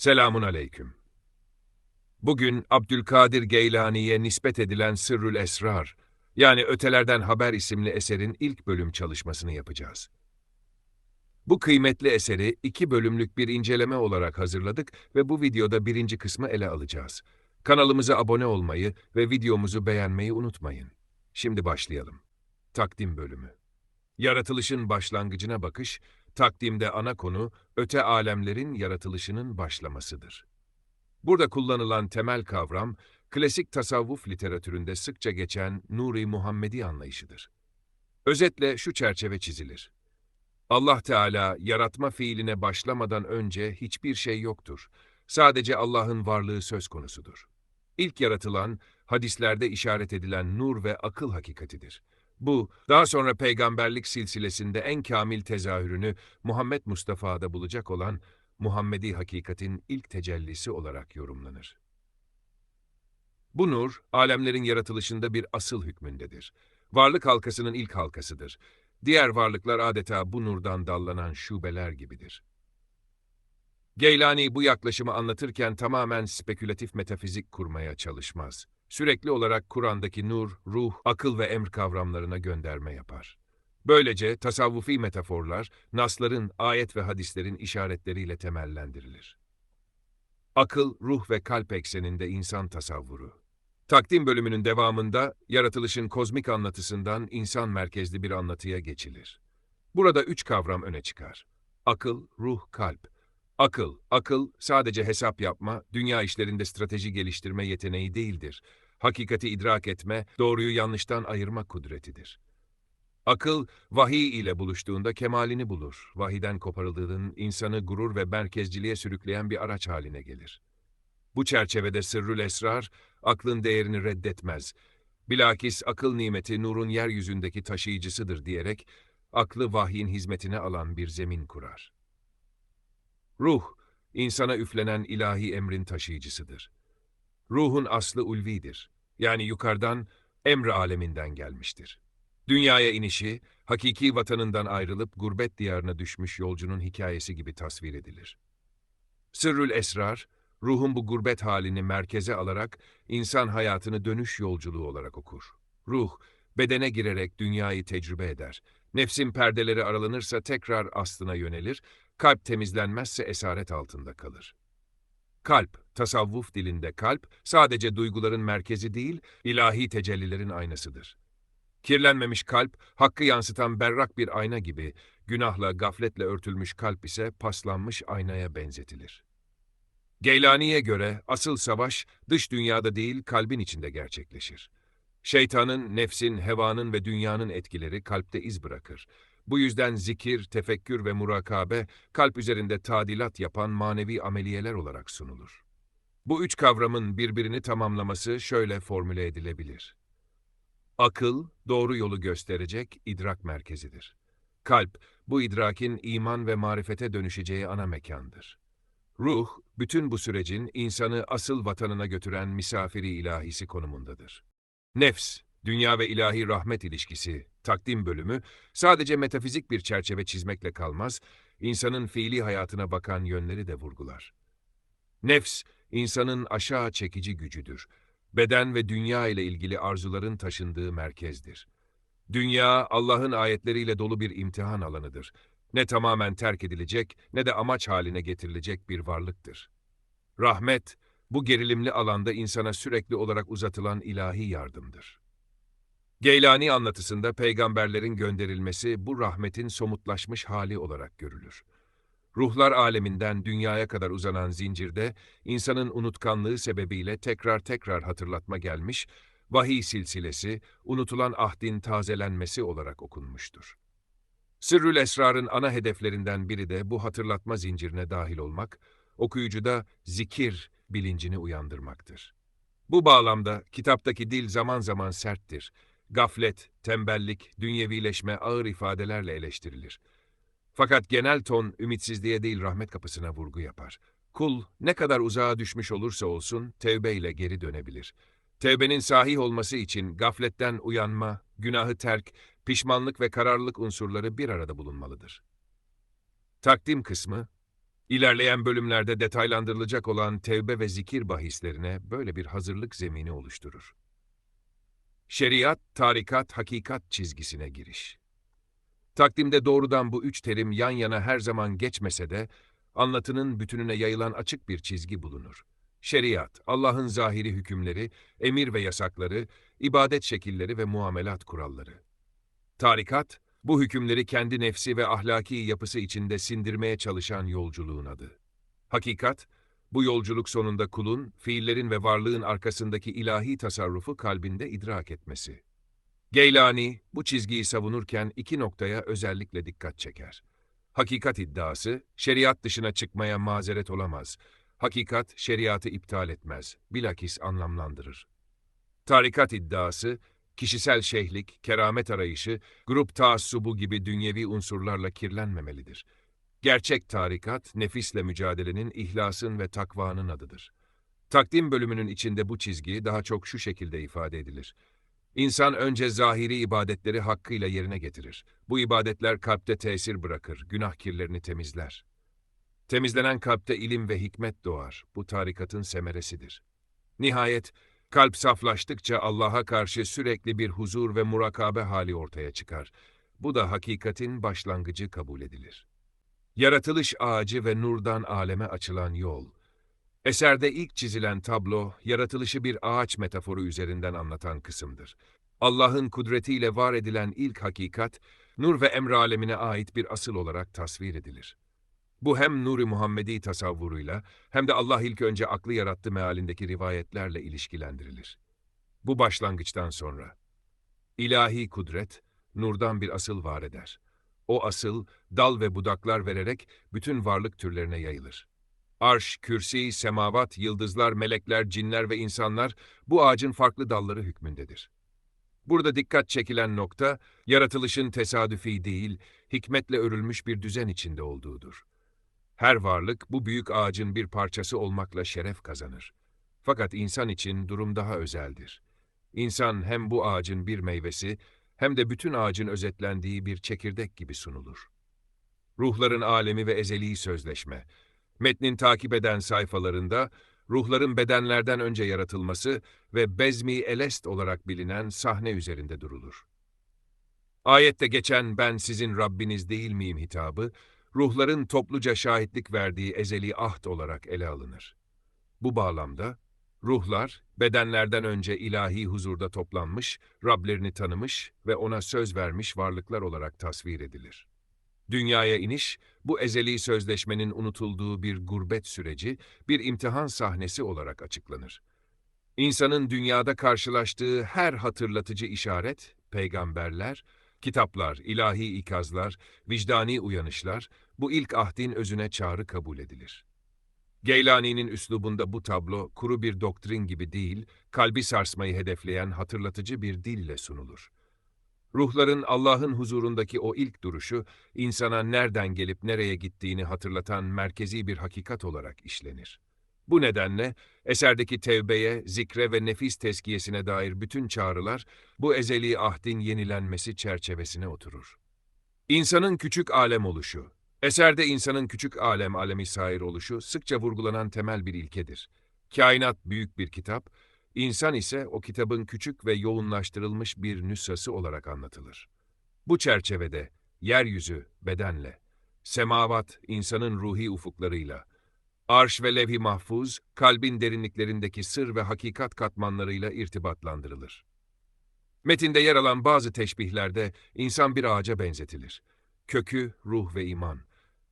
Selamun aleyküm. Bugün Abdülkadir Geylani'ye nispet edilen Sırrül Esrar, yani Ötelerden Haber isimli eserin ilk bölüm çalışmasını yapacağız. Bu kıymetli eseri iki bölümlük bir inceleme olarak hazırladık ve bu videoda birinci kısmı ele alacağız. Kanalımıza abone olmayı ve videomuzu beğenmeyi unutmayın. Şimdi başlayalım. Takdim bölümü. Yaratılışın başlangıcına bakış, takdimde ana konu, öte alemlerin yaratılışının başlamasıdır. Burada kullanılan temel kavram, klasik tasavvuf literatüründe sıkça geçen Nuri Muhammedi anlayışıdır. Özetle şu çerçeve çizilir. Allah Teala yaratma fiiline başlamadan önce hiçbir şey yoktur. Sadece Allah'ın varlığı söz konusudur. İlk yaratılan, hadislerde işaret edilen nur ve akıl hakikatidir. Bu, daha sonra peygamberlik silsilesinde en kamil tezahürünü Muhammed Mustafa'da bulacak olan Muhammedi hakikatin ilk tecellisi olarak yorumlanır. Bu nur, alemlerin yaratılışında bir asıl hükmündedir. Varlık halkasının ilk halkasıdır. Diğer varlıklar adeta bu nurdan dallanan şubeler gibidir. Geylani bu yaklaşımı anlatırken tamamen spekülatif metafizik kurmaya çalışmaz. Sürekli olarak Kur'an'daki nur, ruh, akıl ve emr kavramlarına gönderme yapar. Böylece tasavvufi metaforlar, nasların, ayet ve hadislerin işaretleriyle temellendirilir. Akıl, ruh ve kalp ekseninde insan tasavvuru. Takdim bölümünün devamında, yaratılışın kozmik anlatısından insan merkezli bir anlatıya geçilir. Burada üç kavram öne çıkar. Akıl, ruh, kalp. Akıl, akıl sadece hesap yapma, dünya işlerinde strateji geliştirme yeteneği değildir. Hakikati idrak etme, doğruyu yanlıştan ayırma kudretidir. Akıl, vahiy ile buluştuğunda kemalini bulur. Vahiden koparıldığının insanı gurur ve merkezciliğe sürükleyen bir araç haline gelir. Bu çerçevede sırrül esrar, aklın değerini reddetmez. Bilakis akıl nimeti nurun yeryüzündeki taşıyıcısıdır diyerek, aklı vahyin hizmetine alan bir zemin kurar. Ruh, insana üflenen ilahi emrin taşıyıcısıdır. Ruhun aslı ulvidir. Yani yukarıdan, emr aleminden gelmiştir. Dünyaya inişi, hakiki vatanından ayrılıp gurbet diyarına düşmüş yolcunun hikayesi gibi tasvir edilir. Sırrül Esrar, ruhun bu gurbet halini merkeze alarak insan hayatını dönüş yolculuğu olarak okur. Ruh, bedene girerek dünyayı tecrübe eder. Nefsin perdeleri aralanırsa tekrar aslına yönelir, kalp temizlenmezse esaret altında kalır. Kalp, tasavvuf dilinde kalp, sadece duyguların merkezi değil, ilahi tecellilerin aynasıdır. Kirlenmemiş kalp, hakkı yansıtan berrak bir ayna gibi, günahla, gafletle örtülmüş kalp ise paslanmış aynaya benzetilir. Geylani'ye göre asıl savaş dış dünyada değil kalbin içinde gerçekleşir. Şeytanın, nefsin, hevanın ve dünyanın etkileri kalpte iz bırakır. Bu yüzden zikir, tefekkür ve murakabe kalp üzerinde tadilat yapan manevi ameliyeler olarak sunulur. Bu üç kavramın birbirini tamamlaması şöyle formüle edilebilir. Akıl, doğru yolu gösterecek idrak merkezidir. Kalp, bu idrakin iman ve marifete dönüşeceği ana mekandır. Ruh, bütün bu sürecin insanı asıl vatanına götüren misafiri ilahisi konumundadır. Nefs, dünya ve ilahi rahmet ilişkisi, takdim bölümü, sadece metafizik bir çerçeve çizmekle kalmaz, insanın fiili hayatına bakan yönleri de vurgular. Nefs, insanın aşağı çekici gücüdür beden ve dünya ile ilgili arzuların taşındığı merkezdir. Dünya, Allah'ın ayetleriyle dolu bir imtihan alanıdır. Ne tamamen terk edilecek ne de amaç haline getirilecek bir varlıktır. Rahmet, bu gerilimli alanda insana sürekli olarak uzatılan ilahi yardımdır. Geylani anlatısında peygamberlerin gönderilmesi bu rahmetin somutlaşmış hali olarak görülür. Ruhlar aleminden dünyaya kadar uzanan zincirde insanın unutkanlığı sebebiyle tekrar tekrar hatırlatma gelmiş, vahiy silsilesi, unutulan ahdin tazelenmesi olarak okunmuştur. Sırrül Esrar'ın ana hedeflerinden biri de bu hatırlatma zincirine dahil olmak, okuyucuda zikir bilincini uyandırmaktır. Bu bağlamda kitaptaki dil zaman zaman serttir. Gaflet, tembellik, dünyevileşme ağır ifadelerle eleştirilir. Fakat genel ton ümitsizliğe değil rahmet kapısına vurgu yapar. Kul ne kadar uzağa düşmüş olursa olsun tevbeyle geri dönebilir. Tevbenin sahih olması için gafletten uyanma, günahı terk, pişmanlık ve kararlılık unsurları bir arada bulunmalıdır. Takdim kısmı, İlerleyen bölümlerde detaylandırılacak olan tevbe ve zikir bahislerine böyle bir hazırlık zemini oluşturur. Şeriat, tarikat, hakikat çizgisine giriş. Takdimde doğrudan bu üç terim yan yana her zaman geçmese de, anlatının bütününe yayılan açık bir çizgi bulunur. Şeriat, Allah'ın zahiri hükümleri, emir ve yasakları, ibadet şekilleri ve muamelat kuralları. Tarikat, bu hükümleri kendi nefsi ve ahlaki yapısı içinde sindirmeye çalışan yolculuğun adı. Hakikat, bu yolculuk sonunda kulun, fiillerin ve varlığın arkasındaki ilahi tasarrufu kalbinde idrak etmesi. Geylani, bu çizgiyi savunurken iki noktaya özellikle dikkat çeker. Hakikat iddiası, şeriat dışına çıkmaya mazeret olamaz. Hakikat, şeriatı iptal etmez, bilakis anlamlandırır. Tarikat iddiası, kişisel şeyhlik, keramet arayışı, grup taassubu gibi dünyevi unsurlarla kirlenmemelidir. Gerçek tarikat, nefisle mücadelenin, ihlasın ve takvanın adıdır. Takdim bölümünün içinde bu çizgi daha çok şu şekilde ifade edilir. İnsan önce zahiri ibadetleri hakkıyla yerine getirir. Bu ibadetler kalpte tesir bırakır, günah kirlerini temizler. Temizlenen kalpte ilim ve hikmet doğar. Bu tarikatın semeresidir. Nihayet, kalp saflaştıkça Allah'a karşı sürekli bir huzur ve murakabe hali ortaya çıkar. Bu da hakikatin başlangıcı kabul edilir. Yaratılış ağacı ve nurdan aleme açılan yol. Eserde ilk çizilen tablo, yaratılışı bir ağaç metaforu üzerinden anlatan kısımdır. Allah'ın kudretiyle var edilen ilk hakikat, nur ve emr alemine ait bir asıl olarak tasvir edilir. Bu hem Nuri Muhammedi tasavvuruyla hem de Allah ilk önce aklı yarattı mealindeki rivayetlerle ilişkilendirilir. Bu başlangıçtan sonra ilahi kudret nurdan bir asıl var eder. O asıl dal ve budaklar vererek bütün varlık türlerine yayılır. Arş, kürsi, semavat, yıldızlar, melekler, cinler ve insanlar bu ağacın farklı dalları hükmündedir. Burada dikkat çekilen nokta, yaratılışın tesadüfi değil, hikmetle örülmüş bir düzen içinde olduğudur. Her varlık bu büyük ağacın bir parçası olmakla şeref kazanır. Fakat insan için durum daha özeldir. İnsan hem bu ağacın bir meyvesi hem de bütün ağacın özetlendiği bir çekirdek gibi sunulur. Ruhların alemi ve ezeli sözleşme. Metnin takip eden sayfalarında ruhların bedenlerden önce yaratılması ve bezmi elest olarak bilinen sahne üzerinde durulur. Ayette geçen ben sizin Rabbiniz değil miyim hitabı, ruhların topluca şahitlik verdiği ezeli ahd olarak ele alınır. Bu bağlamda, ruhlar, bedenlerden önce ilahi huzurda toplanmış, Rablerini tanımış ve ona söz vermiş varlıklar olarak tasvir edilir. Dünyaya iniş, bu ezeli sözleşmenin unutulduğu bir gurbet süreci, bir imtihan sahnesi olarak açıklanır. İnsanın dünyada karşılaştığı her hatırlatıcı işaret, peygamberler, kitaplar, ilahi ikazlar, vicdani uyanışlar, bu ilk ahdin özüne çağrı kabul edilir. Geylani'nin üslubunda bu tablo, kuru bir doktrin gibi değil, kalbi sarsmayı hedefleyen hatırlatıcı bir dille sunulur. Ruhların Allah'ın huzurundaki o ilk duruşu, insana nereden gelip nereye gittiğini hatırlatan merkezi bir hakikat olarak işlenir. Bu nedenle eserdeki tevbeye, zikre ve nefis teskiyesine dair bütün çağrılar bu ezeli ahdin yenilenmesi çerçevesine oturur. İnsanın küçük alem oluşu, eserde insanın küçük alem alemi sair oluşu sıkça vurgulanan temel bir ilkedir. Kainat büyük bir kitap, insan ise o kitabın küçük ve yoğunlaştırılmış bir nüshası olarak anlatılır. Bu çerçevede yeryüzü bedenle, semavat insanın ruhi ufuklarıyla, Arş ve levh-i mahfuz, kalbin derinliklerindeki sır ve hakikat katmanlarıyla irtibatlandırılır. Metinde yer alan bazı teşbihlerde insan bir ağaca benzetilir. Kökü, ruh ve iman,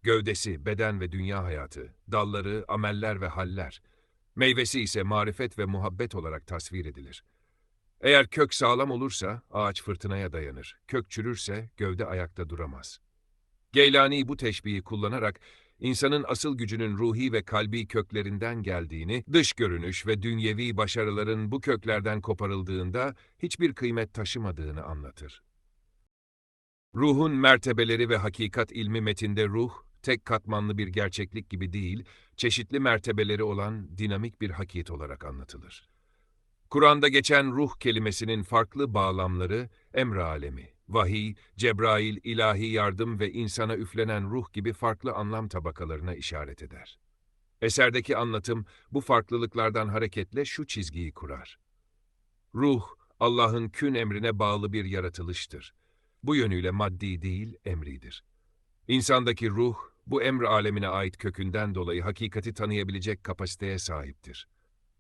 gövdesi, beden ve dünya hayatı, dalları, ameller ve haller, meyvesi ise marifet ve muhabbet olarak tasvir edilir. Eğer kök sağlam olursa ağaç fırtınaya dayanır, kök çürürse gövde ayakta duramaz. Geylani bu teşbihi kullanarak insanın asıl gücünün ruhi ve kalbi köklerinden geldiğini, dış görünüş ve dünyevi başarıların bu köklerden koparıldığında hiçbir kıymet taşımadığını anlatır. Ruhun mertebeleri ve hakikat ilmi metinde ruh, tek katmanlı bir gerçeklik gibi değil, çeşitli mertebeleri olan dinamik bir hakikat olarak anlatılır. Kur'an'da geçen ruh kelimesinin farklı bağlamları, emr alemi, vahiy, Cebrail, ilahi yardım ve insana üflenen ruh gibi farklı anlam tabakalarına işaret eder. Eserdeki anlatım bu farklılıklardan hareketle şu çizgiyi kurar. Ruh, Allah'ın kün emrine bağlı bir yaratılıştır. Bu yönüyle maddi değil, emridir. İnsandaki ruh, bu emr alemine ait kökünden dolayı hakikati tanıyabilecek kapasiteye sahiptir.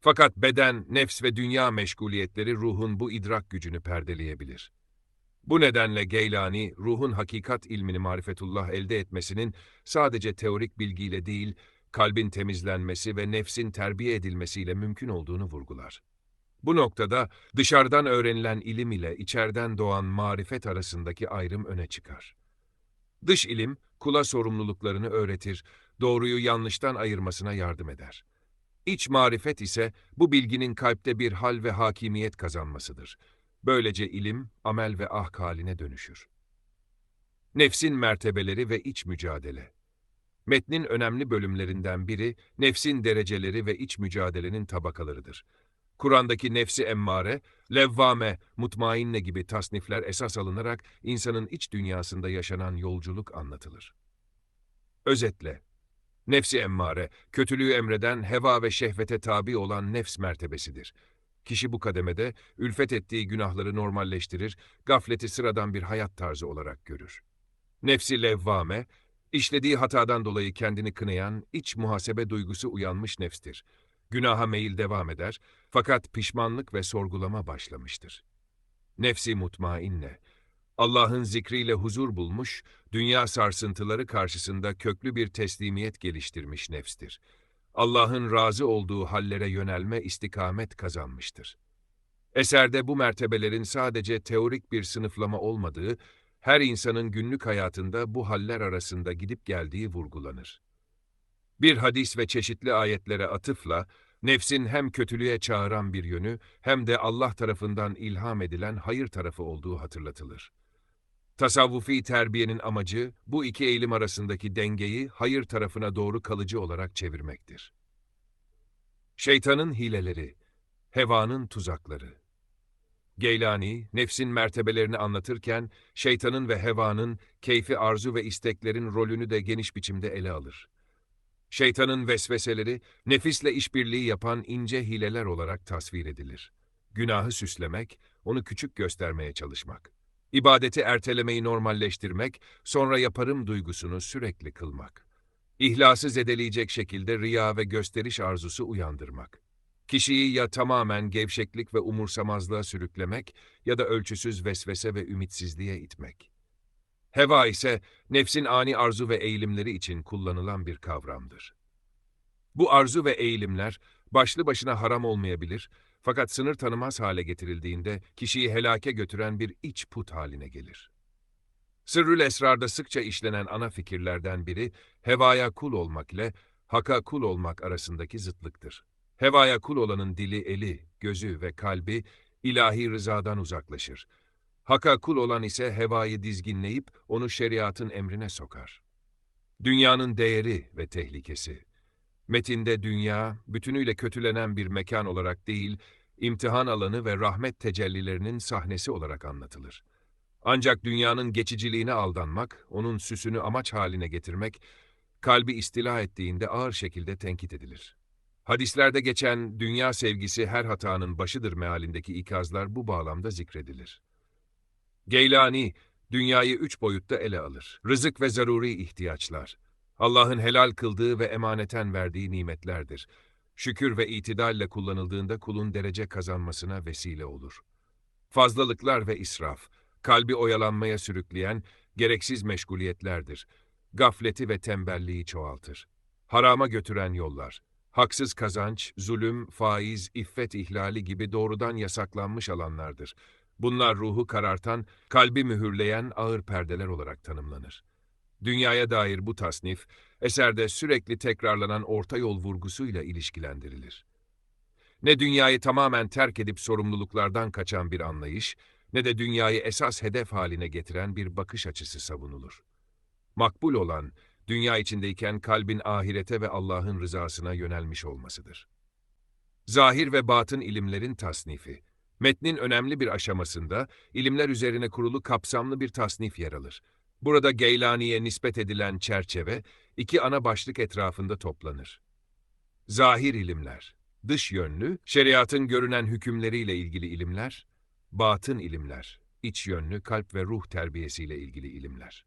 Fakat beden, nefs ve dünya meşguliyetleri ruhun bu idrak gücünü perdeleyebilir. Bu nedenle Geylani, ruhun hakikat ilmini marifetullah elde etmesinin sadece teorik bilgiyle değil, kalbin temizlenmesi ve nefsin terbiye edilmesiyle mümkün olduğunu vurgular. Bu noktada dışarıdan öğrenilen ilim ile içeriden doğan marifet arasındaki ayrım öne çıkar. Dış ilim, kula sorumluluklarını öğretir, doğruyu yanlıştan ayırmasına yardım eder. İç marifet ise bu bilginin kalpte bir hal ve hakimiyet kazanmasıdır. Böylece ilim, amel ve ahk haline dönüşür. Nefsin mertebeleri ve iç mücadele Metnin önemli bölümlerinden biri, nefsin dereceleri ve iç mücadelenin tabakalarıdır. Kur'an'daki nefsi emmare, levvame, mutmainne gibi tasnifler esas alınarak insanın iç dünyasında yaşanan yolculuk anlatılır. Özetle, nefsi emmare, kötülüğü emreden heva ve şehvete tabi olan nefs mertebesidir. Kişi bu kademede ülfet ettiği günahları normalleştirir, gafleti sıradan bir hayat tarzı olarak görür. Nefsi levvame, işlediği hatadan dolayı kendini kınayan, iç muhasebe duygusu uyanmış nefstir. Günaha meyil devam eder, fakat pişmanlık ve sorgulama başlamıştır. Nefsi mutmainne, Allah'ın zikriyle huzur bulmuş, dünya sarsıntıları karşısında köklü bir teslimiyet geliştirmiş nefstir. Allah'ın razı olduğu hallere yönelme istikamet kazanmıştır. Eserde bu mertebelerin sadece teorik bir sınıflama olmadığı, her insanın günlük hayatında bu haller arasında gidip geldiği vurgulanır. Bir hadis ve çeşitli ayetlere atıfla, nefsin hem kötülüğe çağıran bir yönü hem de Allah tarafından ilham edilen hayır tarafı olduğu hatırlatılır. Tasavvufi terbiyenin amacı bu iki eğilim arasındaki dengeyi hayır tarafına doğru kalıcı olarak çevirmektir. Şeytanın hileleri, hevanın tuzakları. Geylani, nefsin mertebelerini anlatırken şeytanın ve hevanın, keyfi arzu ve isteklerin rolünü de geniş biçimde ele alır. Şeytanın vesveseleri, nefisle işbirliği yapan ince hileler olarak tasvir edilir. Günahı süslemek, onu küçük göstermeye çalışmak. İbadeti ertelemeyi normalleştirmek, sonra yaparım duygusunu sürekli kılmak. İhlası zedeleyecek şekilde riya ve gösteriş arzusu uyandırmak. Kişiyi ya tamamen gevşeklik ve umursamazlığa sürüklemek ya da ölçüsüz vesvese ve ümitsizliğe itmek. Heva ise nefsin ani arzu ve eğilimleri için kullanılan bir kavramdır. Bu arzu ve eğilimler başlı başına haram olmayabilir fakat sınır tanımaz hale getirildiğinde kişiyi helake götüren bir iç put haline gelir. Sırrül Esrar'da sıkça işlenen ana fikirlerden biri hevaya kul olmak ile haka kul olmak arasındaki zıtlıktır. Hevaya kul olanın dili, eli, gözü ve kalbi ilahi rızadan uzaklaşır. Haka kul olan ise hevayı dizginleyip onu şeriatın emrine sokar. Dünyanın değeri ve tehlikesi. Metinde dünya, bütünüyle kötülenen bir mekan olarak değil, imtihan alanı ve rahmet tecellilerinin sahnesi olarak anlatılır. Ancak dünyanın geçiciliğine aldanmak, onun süsünü amaç haline getirmek, kalbi istila ettiğinde ağır şekilde tenkit edilir. Hadislerde geçen dünya sevgisi her hatanın başıdır mealindeki ikazlar bu bağlamda zikredilir. Geylani, dünyayı üç boyutta ele alır. Rızık ve zaruri ihtiyaçlar. Allah'ın helal kıldığı ve emaneten verdiği nimetlerdir. Şükür ve itidalle kullanıldığında kulun derece kazanmasına vesile olur. Fazlalıklar ve israf, kalbi oyalanmaya sürükleyen gereksiz meşguliyetlerdir. Gafleti ve tembelliği çoğaltır. Harama götüren yollar, haksız kazanç, zulüm, faiz, iffet ihlali gibi doğrudan yasaklanmış alanlardır. Bunlar ruhu karartan, kalbi mühürleyen ağır perdeler olarak tanımlanır. Dünyaya dair bu tasnif, eserde sürekli tekrarlanan orta yol vurgusuyla ilişkilendirilir. Ne dünyayı tamamen terk edip sorumluluklardan kaçan bir anlayış, ne de dünyayı esas hedef haline getiren bir bakış açısı savunulur. Makbul olan, dünya içindeyken kalbin ahirete ve Allah'ın rızasına yönelmiş olmasıdır. Zahir ve batın ilimlerin tasnifi, Metnin önemli bir aşamasında ilimler üzerine kurulu kapsamlı bir tasnif yer alır. Burada Geylani'ye nispet edilen çerçeve iki ana başlık etrafında toplanır. Zahir ilimler, dış yönlü, şeriatın görünen hükümleriyle ilgili ilimler, batın ilimler, iç yönlü kalp ve ruh terbiyesiyle ilgili ilimler.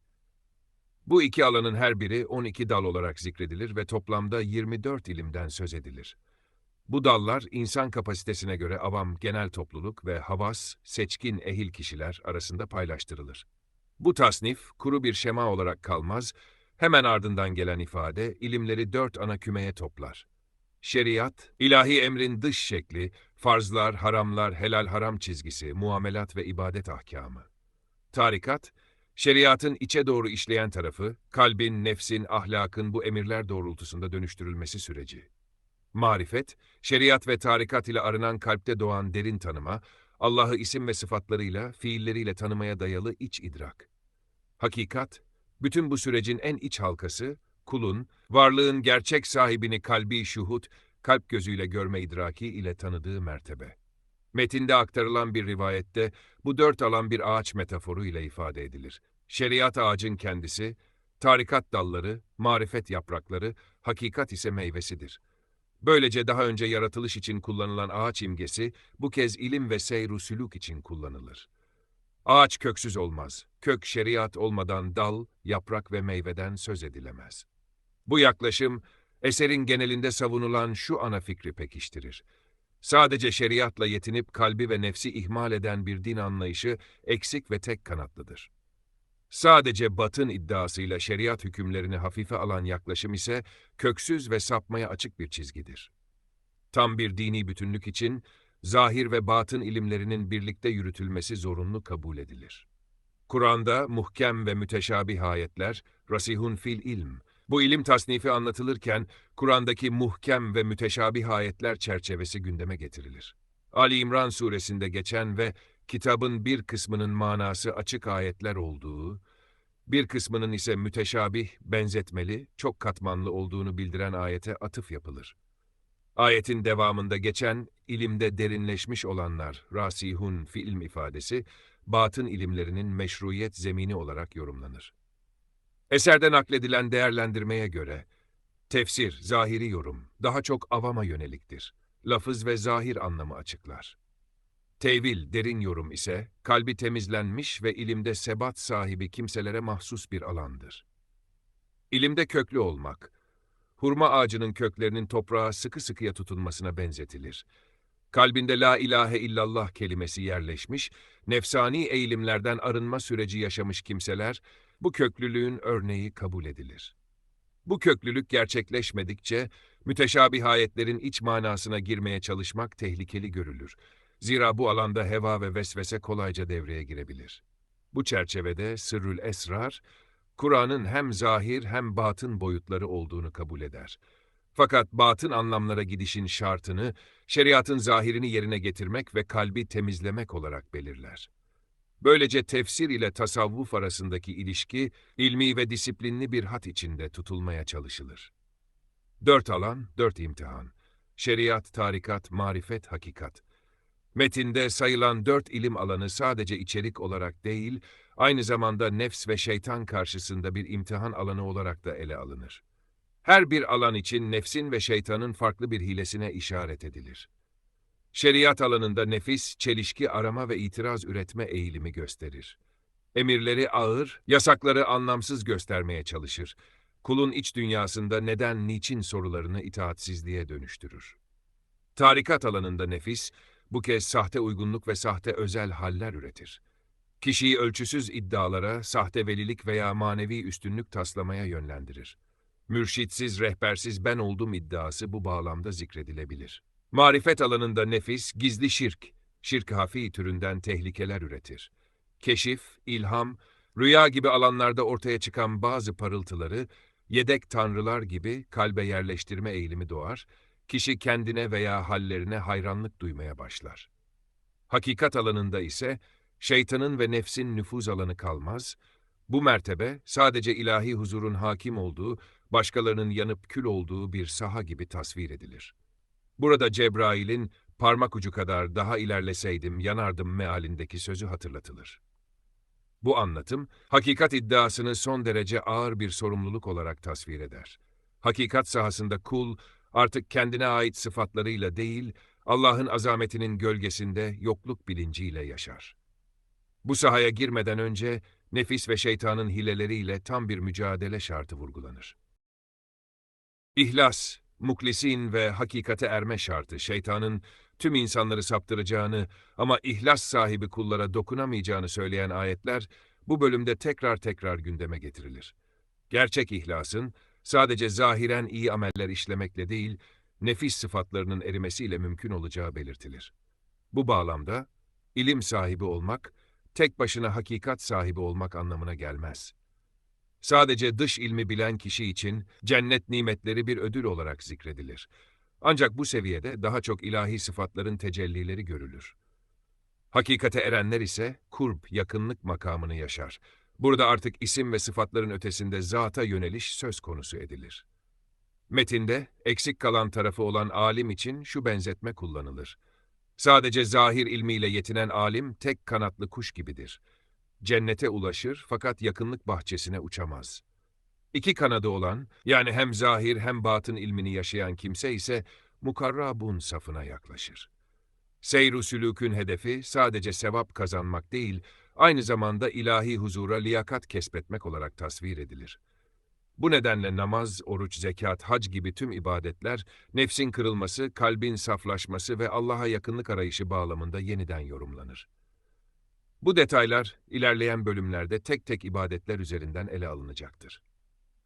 Bu iki alanın her biri 12 dal olarak zikredilir ve toplamda 24 ilimden söz edilir. Bu dallar insan kapasitesine göre avam, genel topluluk ve havas, seçkin ehil kişiler arasında paylaştırılır. Bu tasnif kuru bir şema olarak kalmaz, hemen ardından gelen ifade ilimleri dört ana kümeye toplar. Şeriat, ilahi emrin dış şekli, farzlar, haramlar, helal haram çizgisi, muamelat ve ibadet ahkamı. Tarikat, şeriatın içe doğru işleyen tarafı, kalbin, nefsin, ahlakın bu emirler doğrultusunda dönüştürülmesi süreci. Marifet, şeriat ve tarikat ile arınan kalpte doğan derin tanıma, Allah'ı isim ve sıfatlarıyla, fiilleriyle tanımaya dayalı iç idrak. Hakikat, bütün bu sürecin en iç halkası, kulun, varlığın gerçek sahibini kalbi şuhut, kalp gözüyle görme idraki ile tanıdığı mertebe. Metinde aktarılan bir rivayette bu dört alan bir ağaç metaforu ile ifade edilir. Şeriat ağacın kendisi, tarikat dalları, marifet yaprakları, hakikat ise meyvesidir. Böylece daha önce yaratılış için kullanılan ağaç imgesi bu kez ilim ve seyru sülük için kullanılır. Ağaç köksüz olmaz. Kök şeriat olmadan dal, yaprak ve meyveden söz edilemez. Bu yaklaşım, eserin genelinde savunulan şu ana fikri pekiştirir. Sadece şeriatla yetinip kalbi ve nefsi ihmal eden bir din anlayışı eksik ve tek kanatlıdır. Sadece batın iddiasıyla şeriat hükümlerini hafife alan yaklaşım ise köksüz ve sapmaya açık bir çizgidir. Tam bir dini bütünlük için zahir ve batın ilimlerinin birlikte yürütülmesi zorunlu kabul edilir. Kur'an'da muhkem ve müteşabih ayetler, rasihun fil ilm, bu ilim tasnifi anlatılırken Kur'an'daki muhkem ve müteşabih ayetler çerçevesi gündeme getirilir. Ali İmran suresinde geçen ve kitabın bir kısmının manası açık ayetler olduğu, bir kısmının ise müteşabih, benzetmeli, çok katmanlı olduğunu bildiren ayete atıf yapılır. Ayetin devamında geçen, ilimde derinleşmiş olanlar, rasihun fiilm ifadesi, batın ilimlerinin meşruiyet zemini olarak yorumlanır. Eserde nakledilen değerlendirmeye göre, tefsir, zahiri yorum, daha çok avama yöneliktir. Lafız ve zahir anlamı açıklar. Tevil, derin yorum ise, kalbi temizlenmiş ve ilimde sebat sahibi kimselere mahsus bir alandır. İlimde köklü olmak, hurma ağacının köklerinin toprağa sıkı sıkıya tutunmasına benzetilir. Kalbinde la ilahe illallah kelimesi yerleşmiş, nefsani eğilimlerden arınma süreci yaşamış kimseler, bu köklülüğün örneği kabul edilir. Bu köklülük gerçekleşmedikçe, müteşabih ayetlerin iç manasına girmeye çalışmak tehlikeli görülür. Zira bu alanda heva ve vesvese kolayca devreye girebilir. Bu çerçevede Sırrül Esrar, Kur'an'ın hem zahir hem batın boyutları olduğunu kabul eder. Fakat batın anlamlara gidişin şartını, şeriatın zahirini yerine getirmek ve kalbi temizlemek olarak belirler. Böylece tefsir ile tasavvuf arasındaki ilişki, ilmi ve disiplinli bir hat içinde tutulmaya çalışılır. Dört alan, dört imtihan. Şeriat, tarikat, marifet, hakikat. Metinde sayılan dört ilim alanı sadece içerik olarak değil, aynı zamanda nefs ve şeytan karşısında bir imtihan alanı olarak da ele alınır. Her bir alan için nefsin ve şeytanın farklı bir hilesine işaret edilir. Şeriat alanında nefis, çelişki arama ve itiraz üretme eğilimi gösterir. Emirleri ağır, yasakları anlamsız göstermeye çalışır. Kulun iç dünyasında neden, niçin sorularını itaatsizliğe dönüştürür. Tarikat alanında nefis, bu kez sahte uygunluk ve sahte özel haller üretir. Kişiyi ölçüsüz iddialara, sahte velilik veya manevi üstünlük taslamaya yönlendirir. Mürşitsiz, rehbersiz ben oldum iddiası bu bağlamda zikredilebilir. Marifet alanında nefis, gizli şirk, şirk hafi türünden tehlikeler üretir. Keşif, ilham, rüya gibi alanlarda ortaya çıkan bazı parıltıları, yedek tanrılar gibi kalbe yerleştirme eğilimi doğar, kişi kendine veya hallerine hayranlık duymaya başlar. Hakikat alanında ise, şeytanın ve nefsin nüfuz alanı kalmaz, bu mertebe sadece ilahi huzurun hakim olduğu, başkalarının yanıp kül olduğu bir saha gibi tasvir edilir. Burada Cebrail'in parmak ucu kadar daha ilerleseydim yanardım mealindeki sözü hatırlatılır. Bu anlatım, hakikat iddiasını son derece ağır bir sorumluluk olarak tasvir eder. Hakikat sahasında kul, artık kendine ait sıfatlarıyla değil, Allah'ın azametinin gölgesinde yokluk bilinciyle yaşar. Bu sahaya girmeden önce, nefis ve şeytanın hileleriyle tam bir mücadele şartı vurgulanır. İhlas, muklisin ve hakikate erme şartı şeytanın tüm insanları saptıracağını ama ihlas sahibi kullara dokunamayacağını söyleyen ayetler bu bölümde tekrar tekrar gündeme getirilir. Gerçek ihlasın sadece zahiren iyi ameller işlemekle değil, nefis sıfatlarının erimesiyle mümkün olacağı belirtilir. Bu bağlamda ilim sahibi olmak, tek başına hakikat sahibi olmak anlamına gelmez. Sadece dış ilmi bilen kişi için cennet nimetleri bir ödül olarak zikredilir. Ancak bu seviyede daha çok ilahi sıfatların tecellileri görülür. Hakikate erenler ise kurb, yakınlık makamını yaşar. Burada artık isim ve sıfatların ötesinde zata yöneliş söz konusu edilir. Metinde eksik kalan tarafı olan alim için şu benzetme kullanılır. Sadece zahir ilmiyle yetinen alim tek kanatlı kuş gibidir. Cennete ulaşır fakat yakınlık bahçesine uçamaz. İki kanadı olan, yani hem zahir hem batın ilmini yaşayan kimse ise mukarrabun safına yaklaşır. Sülükün hedefi sadece sevap kazanmak değil, aynı zamanda ilahi huzura liyakat kesbetmek olarak tasvir edilir. Bu nedenle namaz, oruç, zekat, hac gibi tüm ibadetler, nefsin kırılması, kalbin saflaşması ve Allah'a yakınlık arayışı bağlamında yeniden yorumlanır. Bu detaylar ilerleyen bölümlerde tek tek ibadetler üzerinden ele alınacaktır.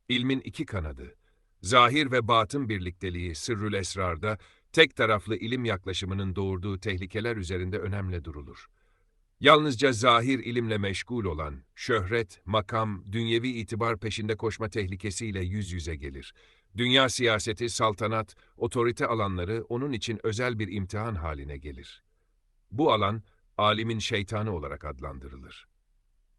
İlmin iki kanadı, zahir ve batın birlikteliği sırrül esrarda tek taraflı ilim yaklaşımının doğurduğu tehlikeler üzerinde önemli durulur. Yalnızca zahir ilimle meşgul olan, şöhret, makam, dünyevi itibar peşinde koşma tehlikesiyle yüz yüze gelir. Dünya siyaseti, saltanat, otorite alanları onun için özel bir imtihan haline gelir. Bu alan, alimin şeytanı olarak adlandırılır.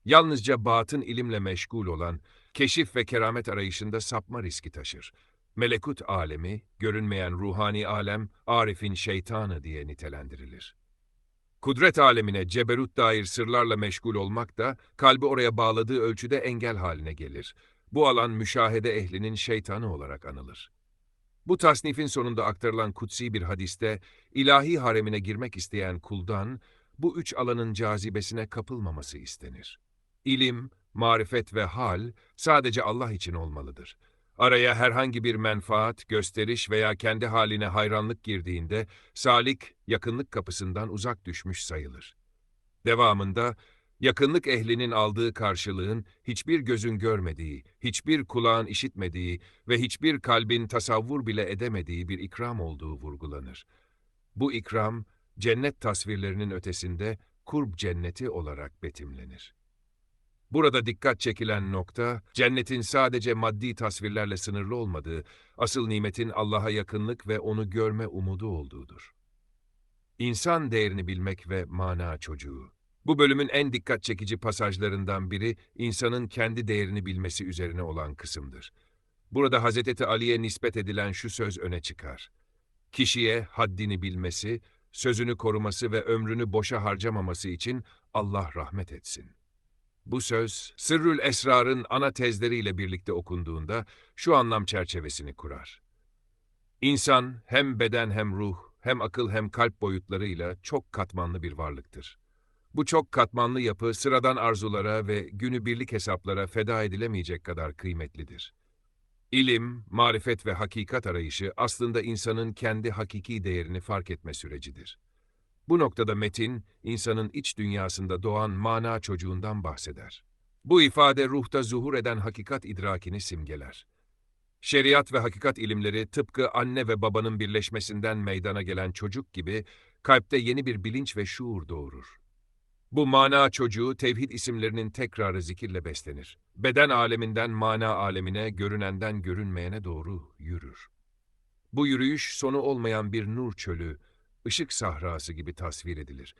Yalnızca batın ilimle meşgul olan, keşif ve keramet arayışında sapma riski taşır. Melekut alemi, görünmeyen ruhani alem, Arif'in şeytanı diye nitelendirilir. Kudret alemine ceberut dair sırlarla meşgul olmak da, kalbi oraya bağladığı ölçüde engel haline gelir. Bu alan müşahede ehlinin şeytanı olarak anılır. Bu tasnifin sonunda aktarılan kutsi bir hadiste, ilahi haremine girmek isteyen kuldan, bu üç alanın cazibesine kapılmaması istenir. İlim, marifet ve hal sadece Allah için olmalıdır. Araya herhangi bir menfaat, gösteriş veya kendi haline hayranlık girdiğinde salik yakınlık kapısından uzak düşmüş sayılır. Devamında yakınlık ehlinin aldığı karşılığın hiçbir gözün görmediği, hiçbir kulağın işitmediği ve hiçbir kalbin tasavvur bile edemediği bir ikram olduğu vurgulanır. Bu ikram cennet tasvirlerinin ötesinde kurb cenneti olarak betimlenir. Burada dikkat çekilen nokta, cennetin sadece maddi tasvirlerle sınırlı olmadığı, asıl nimetin Allah'a yakınlık ve onu görme umudu olduğudur. İnsan değerini bilmek ve mana çocuğu. Bu bölümün en dikkat çekici pasajlarından biri, insanın kendi değerini bilmesi üzerine olan kısımdır. Burada Hazreti Ali'ye nispet edilen şu söz öne çıkar. Kişiye haddini bilmesi, sözünü koruması ve ömrünü boşa harcamaması için Allah rahmet etsin. Bu söz, Sırrül Esrar'ın ana tezleriyle birlikte okunduğunda şu anlam çerçevesini kurar. İnsan hem beden hem ruh, hem akıl hem kalp boyutlarıyla çok katmanlı bir varlıktır. Bu çok katmanlı yapı sıradan arzulara ve günübirlik hesaplara feda edilemeyecek kadar kıymetlidir. İlim, marifet ve hakikat arayışı aslında insanın kendi hakiki değerini fark etme sürecidir. Bu noktada metin, insanın iç dünyasında doğan mana çocuğundan bahseder. Bu ifade ruhta zuhur eden hakikat idrakini simgeler. Şeriat ve hakikat ilimleri tıpkı anne ve babanın birleşmesinden meydana gelen çocuk gibi kalpte yeni bir bilinç ve şuur doğurur. Bu mana çocuğu tevhid isimlerinin tekrarı zikirle beslenir. Beden aleminden mana alemine, görünenden görünmeyene doğru yürür. Bu yürüyüş sonu olmayan bir nur çölü, ışık sahrası gibi tasvir edilir.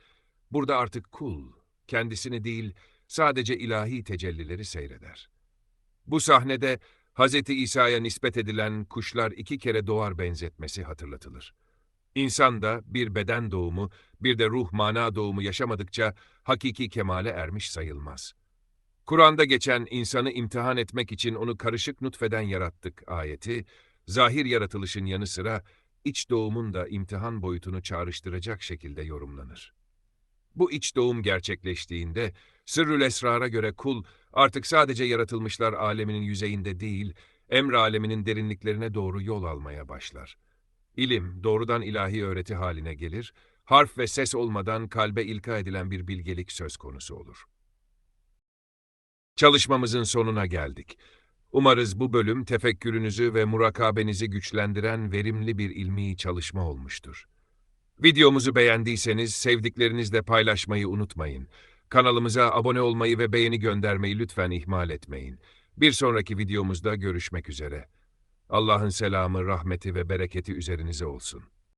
Burada artık kul, kendisini değil, sadece ilahi tecellileri seyreder. Bu sahnede Hz. İsa'ya nispet edilen kuşlar iki kere doğar benzetmesi hatırlatılır. İnsan da bir beden doğumu, bir de ruh mana doğumu yaşamadıkça hakiki kemale ermiş sayılmaz. Kur'an'da geçen insanı imtihan etmek için onu karışık nutfeden yarattık ayeti, zahir yaratılışın yanı sıra iç doğumun da imtihan boyutunu çağrıştıracak şekilde yorumlanır. Bu iç doğum gerçekleştiğinde, sırrül esrara göre kul artık sadece yaratılmışlar aleminin yüzeyinde değil, emr aleminin derinliklerine doğru yol almaya başlar. İlim doğrudan ilahi öğreti haline gelir, harf ve ses olmadan kalbe ilka edilen bir bilgelik söz konusu olur. Çalışmamızın sonuna geldik. Umarız bu bölüm tefekkürünüzü ve murakabenizi güçlendiren verimli bir ilmi çalışma olmuştur. Videomuzu beğendiyseniz sevdiklerinizle paylaşmayı unutmayın. Kanalımıza abone olmayı ve beğeni göndermeyi lütfen ihmal etmeyin. Bir sonraki videomuzda görüşmek üzere. Allah'ın selamı, rahmeti ve bereketi üzerinize olsun.